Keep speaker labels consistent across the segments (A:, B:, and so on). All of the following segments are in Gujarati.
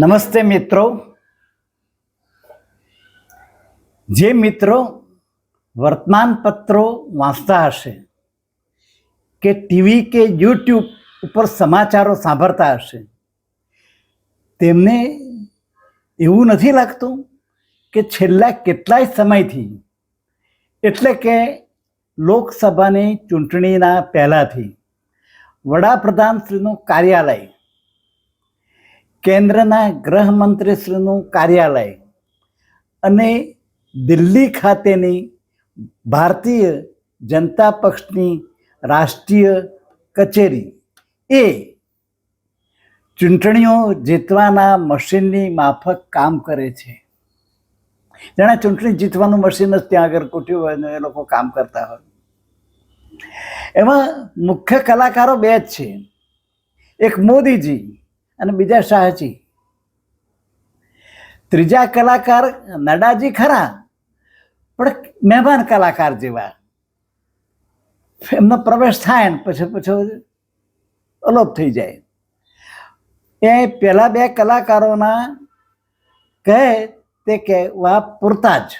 A: નમસ્તે મિત્રો. જે મિત્રો વર્તમાન પત્રો વાંચતા હશે કે ટીવી કે યુટ્યુબ ઉપર સમાચારો સાંભળતા હશે, તેમને એવું નથી લાગતું કે છેલ્લા કેટલાય સમયથી, એટલે કે લોકસભાની ચૂંટણીના પહેલાંથી વડાપ્રધાનશ્રીનું કાર્યાલય કેન્દ્રના ગૃહમંત્રીશ્રીનું કાર્યાલય અને દિલ્હી ખાતેની ભારતીય જનતા પક્ષની રાષ્ટ્રીય કચેરી એ ચૂંટણીઓ જીતવાના મશીનની માફક કામ કરે છે. જાણે ચૂંટણી જીતવાનું મશીન જ ત્યાં આગળ કૂટ્યું હોય ને એ લોકો કામ કરતા હોય. એમાં મુખ્ય કલાકારો બે જ છે. એક મોદીજી અને બીજા શાહજી. ત્રીજા કલાકાર નડાજી ખરા, પણ મહેમાન કલાકાર જેવા. એમનો પ્રવેશ થાય ને પછી પછી અલોપ થઈ જાય. એ પહેલા બે કલાકારોના કહે તે કહેવા પૂરતા જ.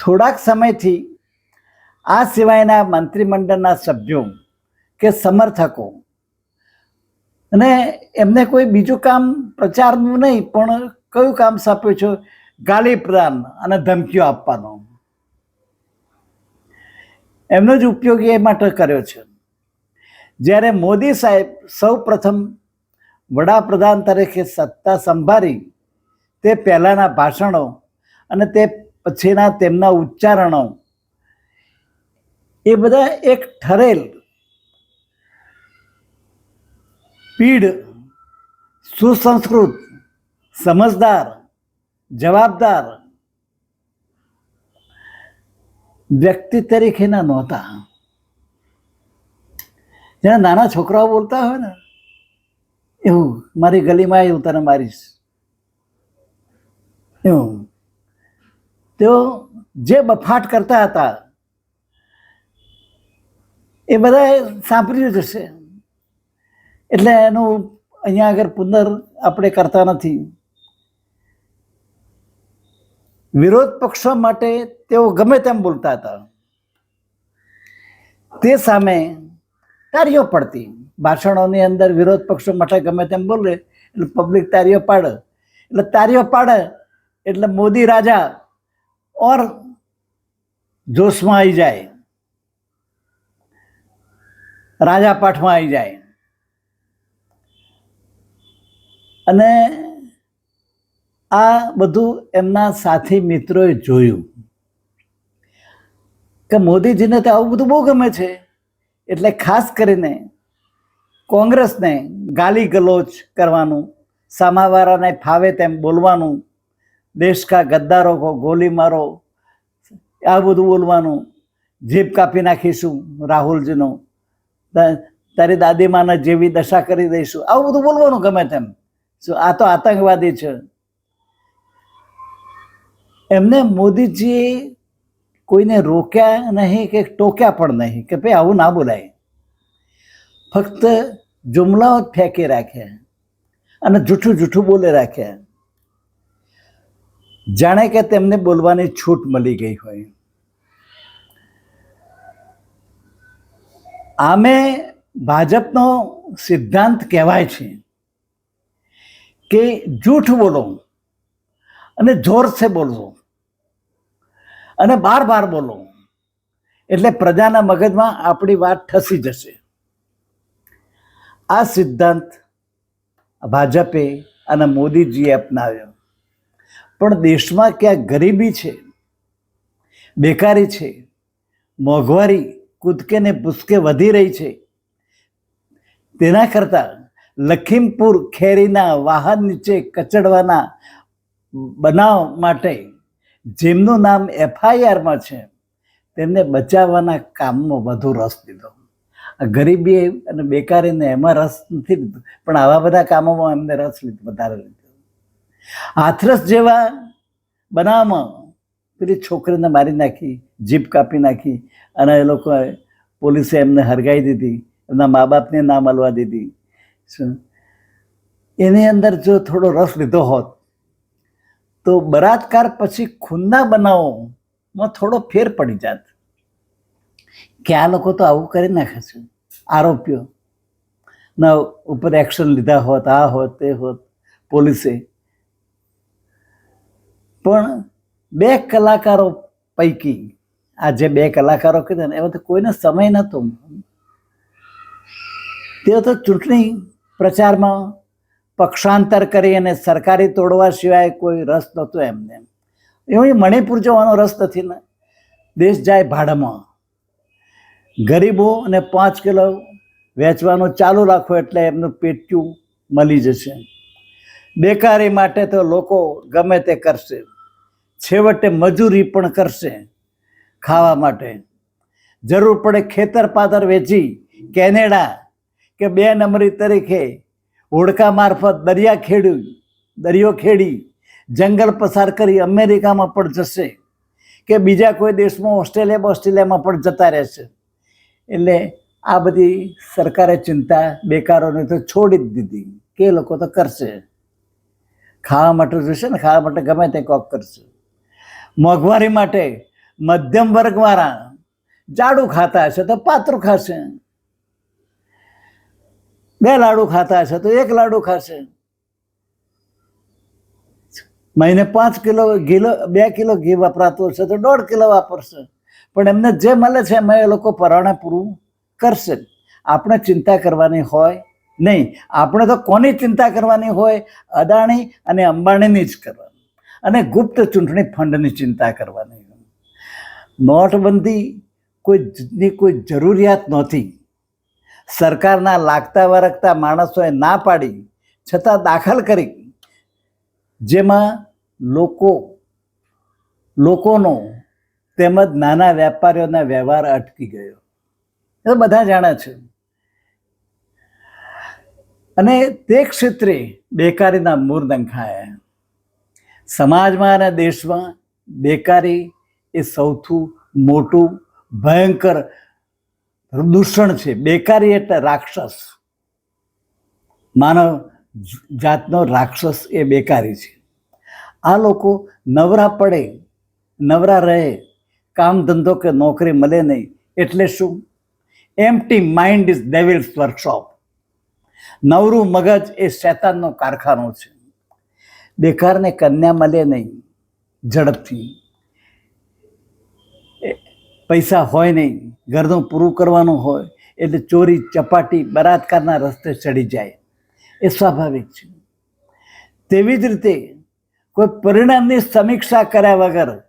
A: થોડાક સમયથી આ સિવાયના મંત્રીમંડળના સભ્યો કે સમર્થકો અને એમને કોઈ બીજું કામ પ્રચારનું નહીં, પણ કયું કામ સોંપ્યું છે? ગાલી પ્રદાન અને ધમકીઓ આપવાનો. એમનો જ ઉપયોગ એ માટે કર્યો છે. જ્યારે મોદી સાહેબ સૌ પ્રથમ વડાપ્રધાન તરીકે સત્તા સંભાળી, તે પહેલાંના ભાષણો અને તે પછીના તેમના ઉચ્ચારણો, એ બધા એક ઠરેલ પીઢ સુસંસ્કૃત, સમજદાર, જવાબદાર વ્યક્તિ તરીકેના નહોતા. જ્યાં નાના છોકરાઓ બોલતા હોય ને, એવું, મારી ગલીમાં એવું તને મારીશ. એવું. તેઓ જે બફાટ કરતા હતા, એ બધાએ સાંભળ્યું જ હશે. એટલે એનું અહીંયા આગળ પુનર આપણે કરતા નથી. વિરોધ પક્ષો માટે તેઓ ગમે તેમ બોલતા હતા. તે સામે તારીઓ પડતી. ભાષણોની અંદર વિરોધ પક્ષો માટે ગમે તેમ બોલે, એટલે પબ્લિક તારીઓ પાડે. એટલે તારીઓ પાડે, એટલે મોદી રાજા ઓર જોશમાં આવી જાય. રાજા પાઠમાં આવી જાય. અને આ બધું એમના સાથી મિત્રોએ જોયું. કે મોદીજીને તો આવું બધું બહુ ગમે છે. એટલે ખાસ કરીને કોંગ્રેસને ગાલી ગલોચ કરવાનું સામાવાળાને ફાવે તેમ બોલવાનું, દેશ કા ગદ્દારો કો ગોલી મારો, આ બધું બોલવાનું, જીભ કાપી નાખીશું રાહુલજીનો તારી દાદીમાના જેવી દશા કરી દઈશું, આવું બધું બોલવાનું ગમે તેમ. શું આ તો આતંકવાદી છે. એમને મોદીજી કોઈને રોક્યા નહીં કે ટોક્યા પણ નહીં કે ભાઈ આવું ના બોલાય. ફક્ત જુમલાઓ જ ફેંકી રાખ્યા અને જૂઠું જૂઠું બોલે રાખ્યા. જાણે કે તેમને બોલવાની છૂટ મળી ગઈ હોય. આમે ભાજપનો સિદ્ધાંત કહેવાય છે કે જૂઠ બોલો. અને જોરથી બોલવો. અને બાર બાર બોલો. એટલે પ્રજાના મગજમાં આપણી વાત ઠસી જશે. આ સિદ્ધાંત ભાજપે અને મોદીજીએ અપનાવ્યો. પણ દેશમાં ક્યાં ગરીબી છે? બેકારી છે? મોંઘવારી કૂદકે ને પુસ્કે વધી રહી છે? તેના કરતાં લખીમપુર ખેરીના વાહન નીચે કચડવાના બનાવ માટે, જેમનું નામ એફઆઈઆરમાં છે, તેમને બચાવવાના કામમાં વધુ રસ લીધો. ગરીબી અને બેકારીને એમાં રસ નથી લીધો, પણ આવા બધા કામોમાં એમને રસ લીધો, વધારે લીધો. હાથરસ જેવા બનાવમાં પેલી છોકરીને મારી નાખી જીપ કાપી નાખી, અને એ લોકોએ પોલીસે એમને હરગાઈ દીધી, એમના મા બાપને નામ અલવા દીધી શું? એની અંદર જો થોડો રસ લીધો હોત, તો બળાત્કાર પછી ખૂનના બનાવોમાં થોડો ફેર પડી જાત. કે આ લોકો તો આવું કરી નાખે છે, આરોપીઓ. ના, ઉપર એક્શન લીધા હોત, આ હોત, તે હોત, પોલીસે. પણ બે કલાકારો પૈકી, આ જે બે કલાકારો કીધા ને, એમાં તો કોઈને સમય નહોતો. તેઓ તો ચૂંટણી પ્રચારમાં પક્ષાંતર કરી અને સરકારી તોડવા સિવાય કોઈ રસ નહોતો એમને. એવું મણિપુર જવાનો રસ નથી ને. દેશ જાય ભાડામાં. ગરીબો અને પાંચ કિલો વેચવાનું ચાલુ રાખો એટલે એમનું પેટ્યું મળી જશે. બેકારી માટે તો લોકો ગમે તે કરશે. છેવટે મજૂરી પણ કરશે ખાવા માટે. જરૂર પડે ખેતર પાદર વેચી કેનેડા કે બે નંબરી તરીકે હોડકા મારફત દરિયા ખેડ્યું, દરિયો ખેડી, જંગલ પસાર કરી અમેરિકામાં પણ જશે કે બીજા કોઈ દેશમાં ઓસ્ટ્રેલિયા ઓસ્ટ્રેલિયામાં પણ જતા રહેશે. એટલે આ બધી સરકારે ચિંતા બેકારોને તો છોડી જ દીધી કે એ લોકો તો કરશે. ખાવા માટે જોશે ને ખાવા માટે ગમે તે કોક કરશે. મોંઘવારી માટે મધ્યમ વર્ગવાળા જાડું ખાતા હશે તો પાતળું ખાશે. બે લાડુ ખાતા હશે તો એક લાડુ ખાશે. મહિને પાંચ કિલો ગીલો, બે કિલો ઘી વપરાતું હશે તો દોઢ કિલો વાપરશે. પણ એમને જે મળે છે એમાં એ લોકો પરાણે પૂરું કરશે. આપણે ચિંતા કરવાની હોય નહીં. આપણે તો કોની ચિંતા કરવાની હોય? અદાણી અને અંબાણીની જ કરવાની. અને ગુપ્ત ચૂંટણી ફંડની ચિંતા કરવાની. નોટબંધી કોઈ કોઈ જરૂરિયાત નહોતી. સરકારના લાગતા વરગતા માણસોએ ના પાડી, છતાં દાખલ કરી. જેમાં લોકો, લોકોનો તેમજ નાના વેપારીઓના વ્યવહાર અટકી ગયો. એ બધા જાણે છે. અને તે ક્ષેત્રે બેકારીના મૂળ નંખાયા. સમાજમાં અને દેશમાં બેકારી એ સૌથી મોટું, ભયંકર દૂષણ છે, બેકારી એટલે રાક્ષસ. માનવ જાતનો રાક્ષસ એ બેકારી છે. આ લોકો નવરા પડે, નવરા રહે, કામ ધંધો કે નોકરી મળે નહીં, એટલે શું? Empty mind is devil's workshop નવરું મગજ એ શેતાનનો કારખાનો છે. બેકારને કન્યા મળે નહીં, ઝડપથી. પૈસા હોય નહીં ઘરનું પૂરું કરવાનું હોય, એટલે ચોરી, ચપાટી, બળાત્કારના રસ્તે ચડી જાય. એ સ્વાભાવિક છે. તેવી જ રીતે કોઈ પરિણામની સમીક્ષા કર્યા વગર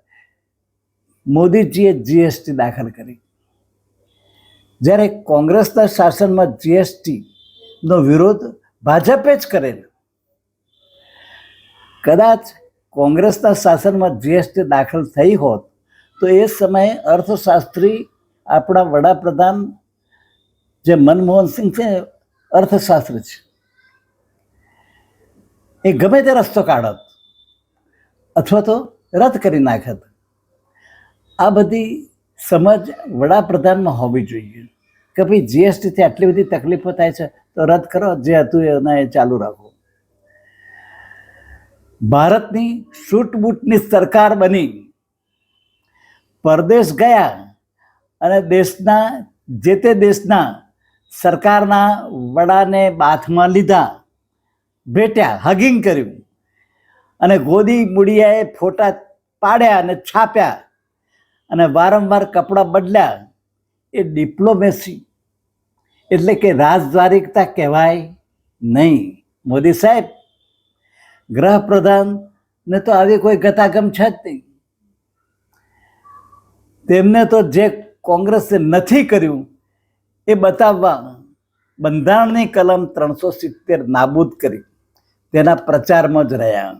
A: મોદીજીએ જીએસટી દાખલ કરી. જ્યારે કોંગ્રેસના શાસનમાં જીએસટી નો વિરોધ ભાજપે જ કરેલો. કદાચ કોંગ્રેસના શાસનમાં જીએસટી દાખલ થઈ હોત, તો એ સમયે અર્થશાસ્ત્રી આપણા વડાપ્રધાન જે મનમોહન સિંહ છે, અર્થશાસ્ત્ર છે. એ ગમે તે રસ્તો કાઢત, અથવા તો રદ કરી નાખત. આ બધી સમજ વડાપ્રધાનમાં હોવી જોઈએ. કે ભાઈ જીએસટીથી આટલી બધી તકલીફો થાય છે, તો રદ કરો, જે હતું એના એ ચાલુ રાખો. ભારતની સૂટબૂટની સરકાર બની. પરદેશ ગયા અને દેશના, જે તે દેશના સરકારના વડાને બાથમાં લીધા, ભેટ્યા હગિંગ કર્યું. અને ગોદી મુડિયાએ ફોટા પાડ્યા અને છાપ્યા. અને વારંવાર કપડાં બદલ્યા. એ ડિપ્લોમેસી એટલે કે રાજદ્વારિકતા કહેવાય નહીં. મોદી સાહેબ ગૃહપ્રધાનને તો આવી કોઈ ગતાગમ છે જ નહીં. તેમને તો જે કોંગ્રેસે નથી કર્યું, એ બતાવવા બંધારણની કલમ ત્રણસો સિત્તેર નાબૂદ કરી તેના પ્રચારમાં જ રહ્યા.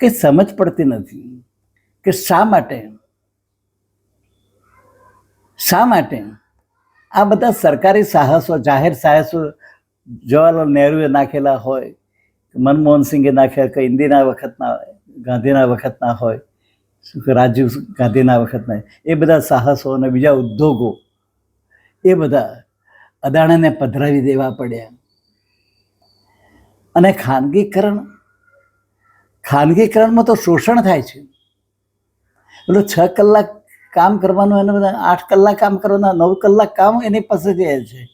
A: કે સમજ પડતી નથી કે શા માટે શા માટે આ બધા સરકારી સાહસો, જાહેર સાહસો જવાહરલાલ નહેરુએ નાખેલા હોય, મનમોહન સિંઘે નાખ્યા કે ઇન્દિરા વખતના, ગાંધીના વખતના હોય રાજીવ ગાંધીના વખતના એ બધા સાહસો અને બીજા ઉદ્યોગો એ બધા અદાણાને પધરાવી દેવા પડ્યા. અને ખાનગીકરણ, ખાનગીકરણમાં તો શોષણ થાય છે. એટલે છ કલાક કામ કરવાનું, એને બધા આઠ કલાક કામ કરવાના, નવ કલાક કામ એની પાસે જાય છે.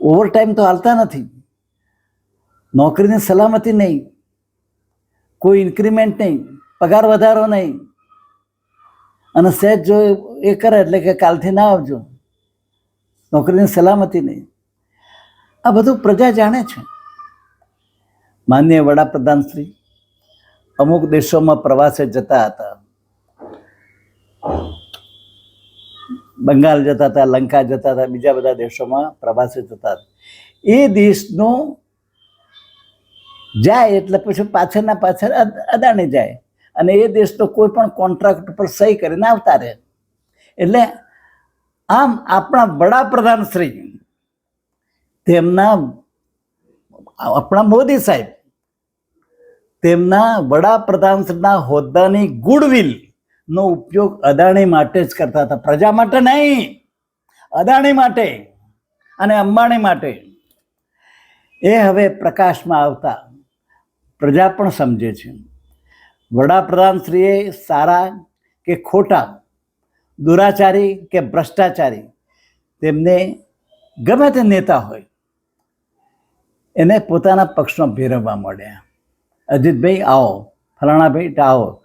A: ઓવર ટાઈમ તો હાલતા નથી. નોકરીની સલામતી નહીં. કોઈ ઇન્ક્રીમેન્ટ નહીં. પગાર વધારો નહીં. અને સહેજ જો એ કરે એટલે કે કાલથી ના આવજો. નોકરીની સલામતી નહીં. આ બધું પ્રજા જાણે છે. માન્ય વડાપ્રધાન શ્રી, અમુક દેશોમાં પ્રવાસે જતા હતા. બંગાળ જતા હતા, લંકા જતા હતા, બીજા બધા દેશોમાં પ્રવાસે જતા હતા. એ દેશનો જાય એટલે પછી પાછળના પાછળ અદાણી જાય. અને એ દેશનો કોઈ પણ કોન્ટ્રાક્ટ પર સહી કરીને આવતા રહે. એટલે આમ આપણા વડાપ્રધાન શ્રી તેમના આપણા મોદી સાહેબ તેમના વડાપ્રધાનશ્રીના હોદ્દાની ગુડવિલ નો ઉપયોગ અદાણી માટે જ કરતા હતા. પ્રજા માટે નહીં, અદાણી માટે અને અંબાણી માટે. એ હવે પ્રકાશમાં આવતા પ્રજા પણ સમજે છે. વડાપ્રધાનશ્રીએ સારા કે ખોટા, દુરાચારી કે ભ્રષ્ટાચારી તેમને ગમે તે નેતા હોય, એને પોતાના પક્ષમાં ભેરવવા મળ્યા. અજીતભાઈ, આવો. ફલાણાભાઈ, આવો.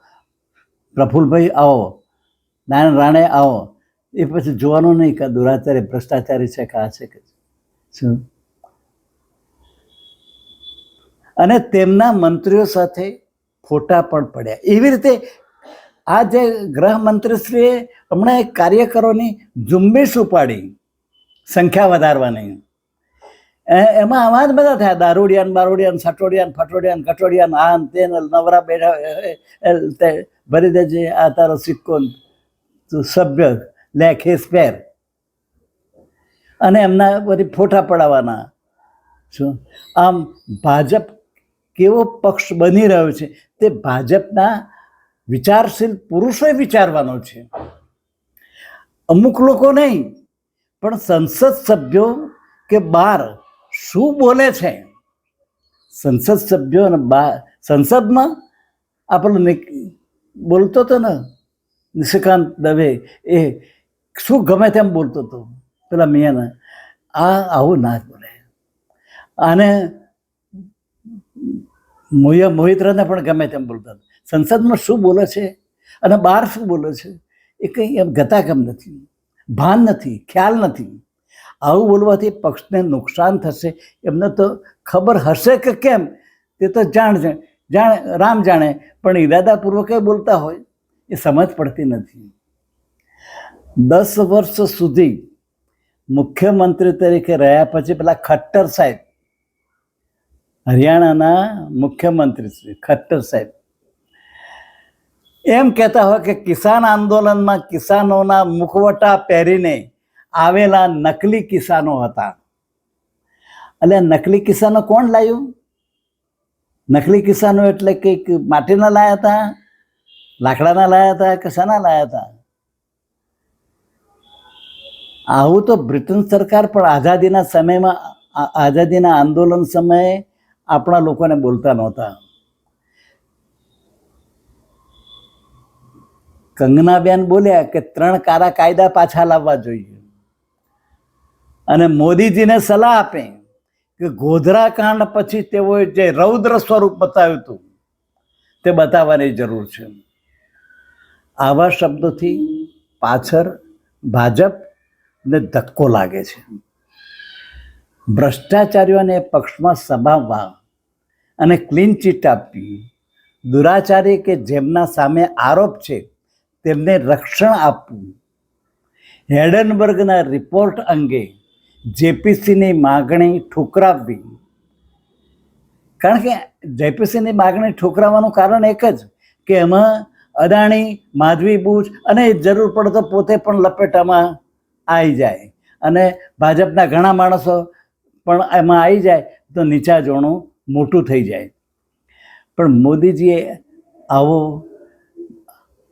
A: પ્રફુલભાઈ, આવો. નારાયણ રાણે, આવો. એ પછી જોવાનું નહીં કે દુરાચારી, ભ્રષ્ટાચારી છે કે આ છે કે શું? અને તેમના મંત્રીઓ સાથે ફોટા પણ પડ્યા. એવી રીતે આ જે ગૃહમંત્રીશ્રીએ હમણાં એક કાર્યકરોની ઝુંબેશ ઉપાડી, સંખ્યા વધારવાની. એમાં આવા જ બધા થયા. દારૂડિયાન, બારૂડિયાન, સટોડિયાન, ફટોડિયાન, કટોડિયાન, આન, તેન નવરા બેઠા ભરી દેજે આ તારો સિક્કો, સભ્ય, લે, ખેસ અને એમના બધી ફોટા પડાવવાના. શું? આમ ભાજપ કેવો પક્ષ બની રહ્યો છે તે ભાજપના વિચારશીલ પુરુષોએ વિચારવાનો છે. અમુક લોકો નહીં, પણ સંસદ સભ્યો કે બાર શું બોલે છે? સંસદ સભ્યો અને બા, સંસદમાં આપણો બોલતો હતો ને, નિશિકાંત દવે, એ શું ગમે તેમ બોલતો હતો. પેલા મિયાના, આ આવું ના બોલે. મોહિયા મોહિત્રાને પણ ગમે તેમ બોલતા સંસદમાં શું બોલે છે અને બહાર શું બોલે છે એ કંઈ એમ ગતાગમ નથી, ભાન નથી, ખ્યાલ નથી. આવું બોલવાથી પક્ષને નુકસાન થશે. એમને તો ખબર હશે કે કેમ તે તો જાણ જાણે, રામ જાણે, પણ ઈરાદાપૂર્વક એ બોલતા હોય એ સમજ પડતી નથી. દસ વર્ષ સુધી મુખ્યમંત્રી તરીકે રહ્યા પછી પેલા ખટ્ટર સાહેબ હરિયાણાના મુખ્યમંત્રી શ્રી ખટ્ટર સાહેબ. એમ કહેતા હોય કે કિસાન આંદોલનમાં કિસાનોના મુખવટા પહેરીને આવેલા નકલી કિસાનો હતા. એટલે નકલી કિસાનો કોણ લાવ્યું નકલી કિસાનો એટલે કંઈક માટીના લાયા હતા, લાકડાના લાયા હતા કે શાના લાયા હતા? આવું તો બ્રિટન સરકાર પણ આઝાદીના સમયમાં આઝાદીના આંદોલન સમયે આપણા લોકોને બોલતા નહોતા. કંગનાબેન બોલ્યા કે ત્રણ કારા કાયદા પાછા લાવવા જોઈએ. અને મોદીજીને સલાહ આપે કે ગોધરા કાંડ પછી તેઓએ જે રૌદ્ર સ્વરૂપ બતાવ્યું હતું, તે બતાવવાની જરૂર છે. આવા શબ્દોથી પાછળ ભાજપ ને ધક્કો લાગે છે. ભ્રષ્ટાચારીઓને પક્ષમાં સમાવવા અને ક્લીન ચીટ આપવી. દુરાચારી કે જેમના સામે આરોપ છે, તેમને રક્ષણ આપવું. હેડનબર્ગના રિપોર્ટ અંગે જેપીસીની માગણી ઠુકરાવવી. કારણ કે જેપીસીની માગણી ઠુકરાવવાનું કારણ એક જ, કે એમાં અદાણી, માધવી બુચ અને જરૂર પડે તો પોતે પણ લપેટામાં આવી જાય. અને ભાજપના ઘણા માણસો પણ એમાં આવી જાય, તો નીચા જોણું મોટું થઈ જાય. પણ મોદીજીએ આવો,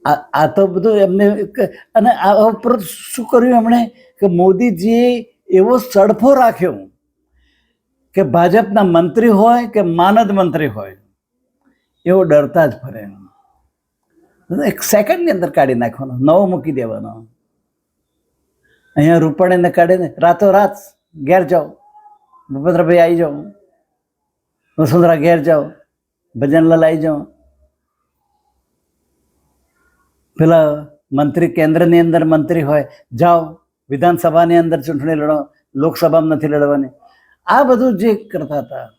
A: આ તો બધું એમને અને આ ઉપર શું કર્યું એમણે? કે મોદીજીએ એવો સડફો રાખ્યો કે ભાજપના મંત્રી હોય કે માનદ મંત્રી હોય, એવો ડરતા જ ફરે એક સેકન્ડની અંદર કાઢી નાખવાનો, નવો મૂકી દેવાનો. અહીંયા રૂપાણીને કાઢીને રાતોરાત ઘેર જાઓ. ભૂપેન્દ્રભાઈ આવી જાઓ. વસુંધરા ઘેર જાઓ, ભજન લલાઈ જાઓ. પેલા મંત્રી, કેન્દ્રની અંદર મંત્રી હોય, જાઓ, વિધાનસભાની અંદર ચૂંટણી લડો, લોકસભામાં નથી લડવાની. આ બધું જે કરતા હતા,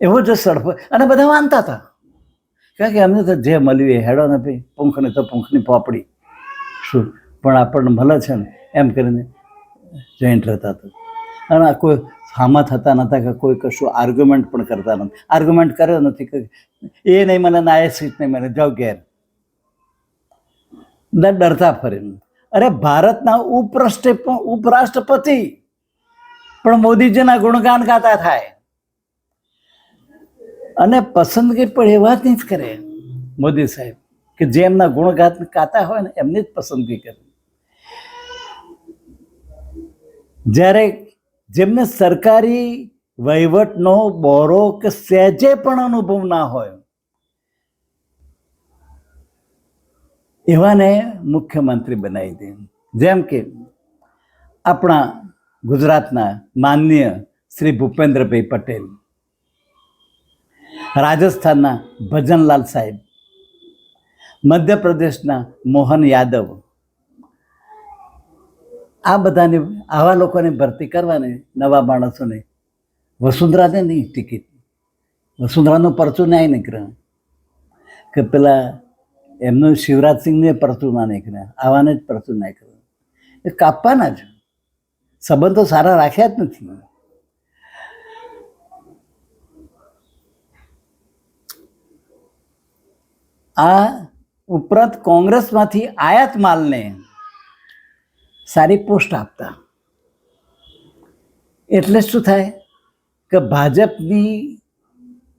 A: એવો જ સડપ અને બધા માનતા હતા. કારણ કે અમને તો જે મળ્યું એ હેડો નથી પૂંખની તો પૂંખની પોપડી. શું? પણ આપણને મળે છે ને, એમ કરીને જોઈન્ટ રહેતા હતા. અને કોઈ સામા થતા નહોતા કે કોઈ કશું આર્ગ્યુમેન્ટ પણ કરતા નથી. આર્ગ્યુમેન્ટ કર્યો નથી કે એ નહીં મને ના, એ સીટ નહીં મને, જાઓ ઘેર. ડરતા ફરીને. અરે ભારતના ઉપરાષ્ટ્ર, ઉપરાષ્ટ્રપતિ. પણ મોદીજીના ગુણગાન ગાતા થાય. અને પસંદગી પણ એ વાતની જ કરે મોદી સાહેબ, કે જે એમના ગુણગાન ગાતા હોય ને એમની જ પસંદગી કરે. જ્યારે જેમને સરકારી વહીવટનો બોરો કે સહેજે પણ અનુભવ ના હોય. એવાને મુખ્યમંત્રી બનાવી દે. જેમ કે આપણા ગુજરાતના માનનીય શ્રી ભૂપેન્દ્રભાઈ પટેલ, રાજસ્થાનના ભજનલાલ સાહેબ, મધ્યપ્રદેશના મોહન યાદવ આ બધાને, આવા લોકોની ભરતી કરવાની નવા માણસોને વસુંધરાને નહીં ટિકિટ. વસુંધરાનું પરચું ન્યાય નીકળ્યું કે પેલા એમનું શિવરાજસિંહને પરચું ના નીકળ્યા આવાને જ પરચું ના કર્યું એ કાપવાના જ. સંબંધો સારા રાખ્યા જ નથી. આ ઉપરાંત કોંગ્રેસમાંથી આયાત માલને સારી પોસ્ટ આપતા. એટલે શું થાય કે ભાજપની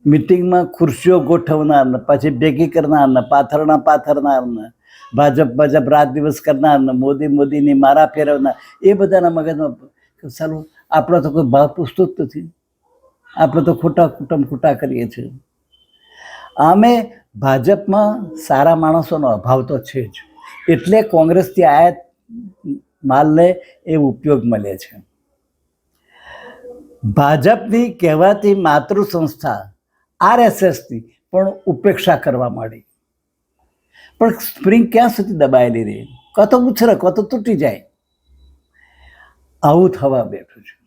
A: મિટિંગમાં ખુરશીઓ ગોઠવનારને, પછી ભેગી કરનારને પાથરના પાથરણા પાથરનાર ભાજપ ભાજપ રાત દિવસ કરનારને, મોદી મોદીની મારા ફેરવનાર, એ બધાના મગજમાં સારું, આપણે તો કોઈ ભાવ પૂછતો જ નથી. આપણે તો ખોટા કુટુંબ ખોટા કરીએ છીએ. આમે ભાજપમાં સારા માણસોનો અભાવ તો છે જ. એટલે કોંગ્રેસથી આયાત માલને એ ઉપયોગ મળે છે. ભાજપની કહેવાતી માતૃ સંસ્થા આરએસએસની પણ ઉપેક્ષા કરવા માંડી પણ સ્પ્રિંગ ક્યાં સુધી દબાયેલી રહી? કાં તો ઉછરે કાં તો તૂટી જાય. આવું થવા બેઠું છે.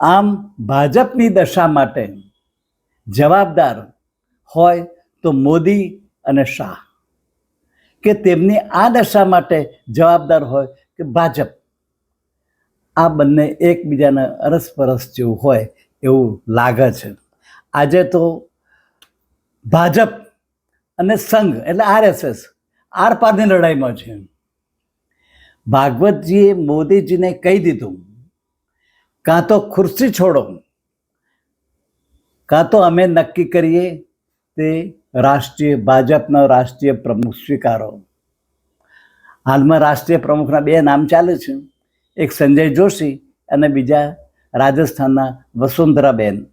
A: આમ ભાજપની દશા માટે જવાબદાર હોય તો મોદી અને શાહ. કે તેમની આ દશા માટે જવાબદાર હોય કે ભાજપ. આ બંને એકબીજાના અરસપરસ જેવું હોય એવું લાગે છે. આજે તો ભાજપ અને સંઘ એટલે આરએસએસ આર પારની લડાઈમાં છે. ભાગવતજીએ મોદીજીને કહી દીધું, કાં તો ખુરશી છોડો, કાં તો અમે નક્કી કરીએ તે રાષ્ટ્રીય, ભાજપના રાષ્ટ્રીય પ્રમુખ સ્વીકારો. હાલમાં રાષ્ટ્રીય પ્રમુખના બે નામ ચાલે છે. એક સંજય જોશી અને બીજા રાજસ્થાનના વસુંધરાબેન,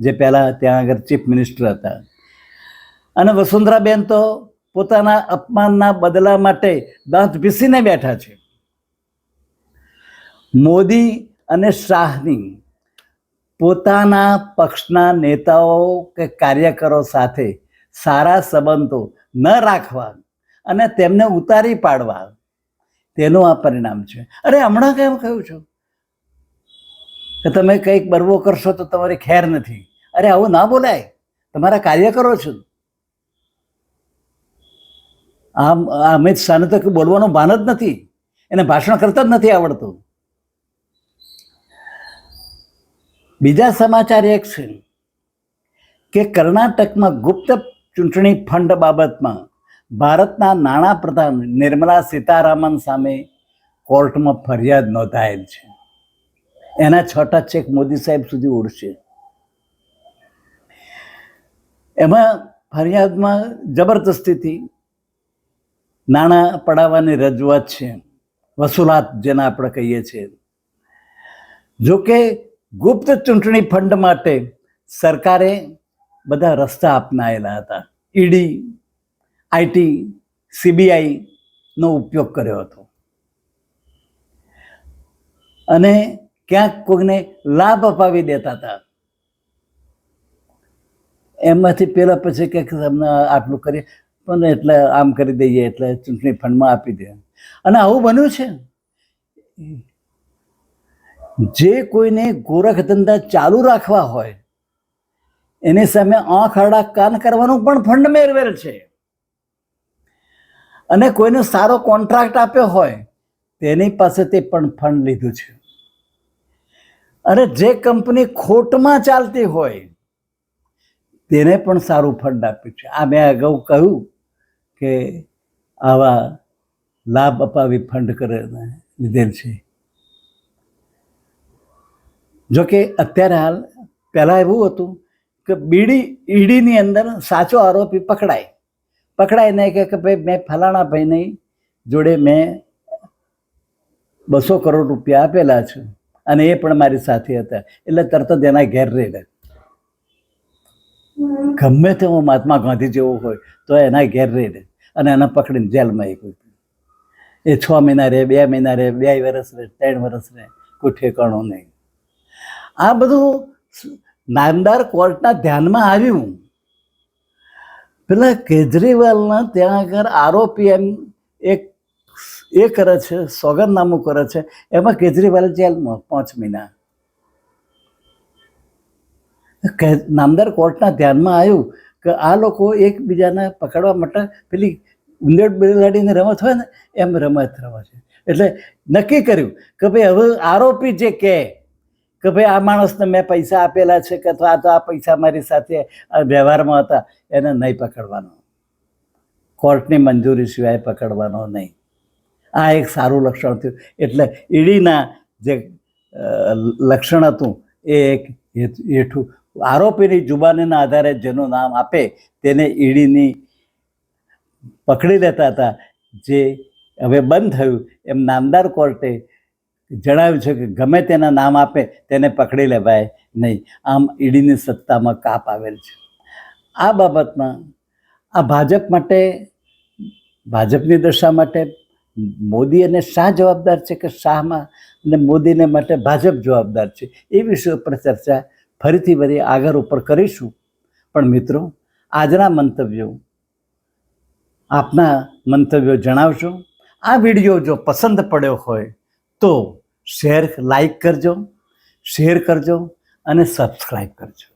A: જે પહેલાં ત્યાં આગળ ચીફ મિનિસ્ટર હતા. અને વસુંધરાબેન તો પોતાના અપમાનના બદલા માટે દાંત પીસીને બેઠા છે. મોદી અને શાહની પોતાના પક્ષના નેતાઓ કે કાર્યકરો સાથે સારા સંબંધો ન રાખવા અને તેમને ઉતારી પાડવા. તેનું આ પરિણામ છે. અરે, હમણાં કેમ કહ્યું છું? કે તમે કંઈક બરવો કરશો તો તમારી ખેર નથી. અરે, આવું ના બોલાય. તમારા કાર્યકરો છો. આમ અમિત શાહને તો બોલવાનું ભાન જ નથી. એને ભાષણ કરતા જ નથી આવડતું. બીજા સમાચાર એક છે કે કર્ણાટકમાં ગુપ્ત ચૂંટણી ફંડ બાબતમાં ભારતના નાણાં પ્રધાન નિર્મલા સીતારામન સામે કોર્ટમાં ફરિયાદ નોંધાયેલ છે. એના છટા ચેક મોદી સાહેબ સુધી ઉડશે. એમાં ફરિયાદમાં જબરદસ્તીથી નાણાં પડાવવાની રજૂઆત છે. વસૂલાત જેને આપણે કહીએ છીએ. જોકે ગુપ્ત ચૂંટણી ફંડ માટે સરકારે બધા રસ્તા અપનાયેલા હતા. ઈડી આઈટી સીબીઆઈનો ઉપયોગ કર્યો હતો. અને ક્યાંક કોઈને લાભ અપાવી દેતા હતા. એમાંથી પેલા પછી કે તમને આટલું કરીએ, પણ એટલે આમ કરી દઈએ, એટલે ચૂંટણી ફંડમાં આપી દે. અને આવું બન્યું છે. જે કોઈને ગોરખ ધંધા ચાલુ રાખવા હોય એની સામે આંખ આડા કાન કરવાનું પણ ફંડ મેળવેલ છે. અને કોઈને સારો કોન્ટ્રાક્ટ આપ્યો હોય, તેની પાસેથી પણ ફંડ લીધું છે. અને જે કંપની ખોટમાં ચાલતી હોય, તેને પણ સારું ફંડ આપ્યું છે. આ મેં અગાઉ કહ્યું કે આવા લાભ અપાવી ફંડ કરે લીધેલ છે. જોકે અત્યારે હાલ પહેલાં એવું હતું કે બીડી ઈડીની અંદર સાચો આરોપી પકડાય. પકડાય કે કે ભાઈ મેં ફલાણા ભાઈની જોડે મેં બસો કરોડ રૂપિયા આપેલા છે અને એ પણ મારી સાથે હતા. એટલે તરત જ એના ઘેર રહી ગમે તેવો મહાત્મા ગાંધી જેવો હોય તો એના ઘેર રહી રહે અને એને પકડીને જેલમાં એ કોઈ એ છ મહિના રહે, બે મહિના રહે, બે વર્ષ રહે, ત્રણ વર્ષ રહે, કોઈ ઠેકાણું નહીં. આ બધું નામદાર કોર્ટના ધ્યાનમાં આવ્યું. પેલા કેજરીવાલના ત્યાં આગળ આરોપી એમ એક, એ કરે છે, સોગંદનામું કરે છે. એમાં કેજરીવાલ જેલમાં પાંચ મહિના નામદાર કોર્ટના ધ્યાનમાં આવ્યું કે આ લોકો એકબીજાને પકડવા માટે પેલી ઉંદેડ બેલાડીની રમત હોય ને, એમ રમત રમે છે. એટલે નક્કી કર્યું કે ભાઈ હવે આરોપી જે કહે કે ભાઈ આ માણસને મેં પૈસા આપેલા છે કે અથવા તો આ પૈસા મારી સાથે વ્યવહારમાં હતા, એને નહીં પકડવાનો. કોર્ટની મંજૂરી સિવાય પકડવાનો નહીં. આ એક સારું લક્ષણ થયું. એટલે ઈડીના જે લક્ષણ હતું, એ એક હેઠું આરોપીની જુબાનીના આધારે જેનું નામ આપે, તેને ઈડીની પકડી લેતા હતા. જે હવે બંધ થયું, એમ નામદાર કોર્ટે જણાવ્યું છે કે ગમે તેના નામ આપે, તેને પકડી લેવાય નહીં. આમ ઈડીની સત્તામાં કાપ આવેલ છે. આ બાબતમાં આ ભાજપ માટે, ભાજપની દશા માટે મોદી અને શાહ જવાબદાર છે કે શાહમાં અને મોદીને માટે ભાજપ જવાબદાર છે? એ વિષય ઉપર ચર્ચા ફરીથી વધી આગળ ઉપર કરીશું. પણ મિત્રો, આજના મંતવ્યો આપના મંતવ્યો જણાવશો આ વીડિયો જો પસંદ પડ્યો હોય તો શેર લાઈક કરજો શેર કરજો અને સબસ્ક્રાઈબ કરજો.